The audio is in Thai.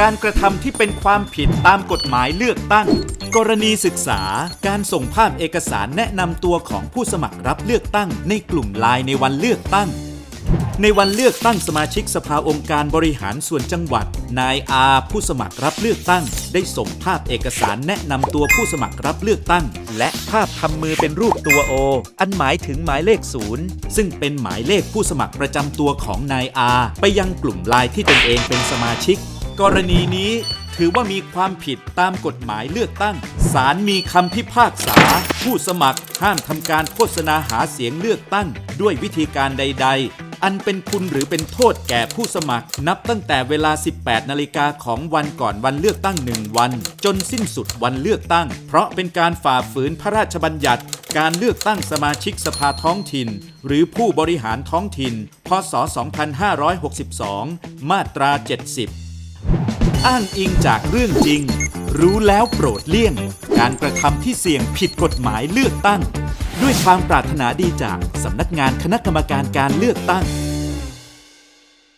การกระทำที่เป็นความผิดตามกฎหมายเลือกตั้ง กรณีศึกษา การส่งภาพเอกสารแนะนำตัวของผู้สมัครรับเลือกตั้งในกลุ่มไลน์ในวันเลือกตั้ง ในวันเลือกตั้งสมาชิกสภาองค์การบริหารส่วนจังหวัด นายอาผู้สมัครรับเลือกตั้ง ได้ส่งภาพเอกสารแนะนำตัวผู้สมัครรับเลือกตั้ง และภาพทำมือเป็นรูปตัวโอ อันหมายถึงหมายเลขศูนย์ซึ่งเป็นหมายเลขผู้สมัครประจำตัวของนายอาไปยังกลุ่มไลน์ที่ตนเองเป็นสมาชิก กรณีนี้ถือว่ามีความผิดตามกฎหมายเลือกตั้ง ศาลมีคำพิพากษา ผู้สมัครห้ามทำการโฆษณาหาเสียงเลือกตั้ง ด้วยวิธีการใด ๆอันเป็นคุณหรือเป็นโทษแก่ผู้สมัคร นับตั้งแต่เวลา 18 นาฬิกาของวันก่อนวันเลือกตั้งหนึ่งวัน จนสิ้นสุดวันเลือกตั้ง เพราะเป็นการฝ่าฝืนพระราชบัญญัติ การเลือกตั้งสมาชิกสภาท้องถิ่น หรือผู้บริหารท้องถิ่น พศ 2562 มาตรา 70 อ้างอิงจากเรื่องจริง รู้แล้วโปรดเลี่ยง การกระทำที่เสี่ยงผิดกฎหมายเลือกตั้ง ด้วยความปรารถนาดีจากสำนักงานคณะกรรมการการเลือกตั้ง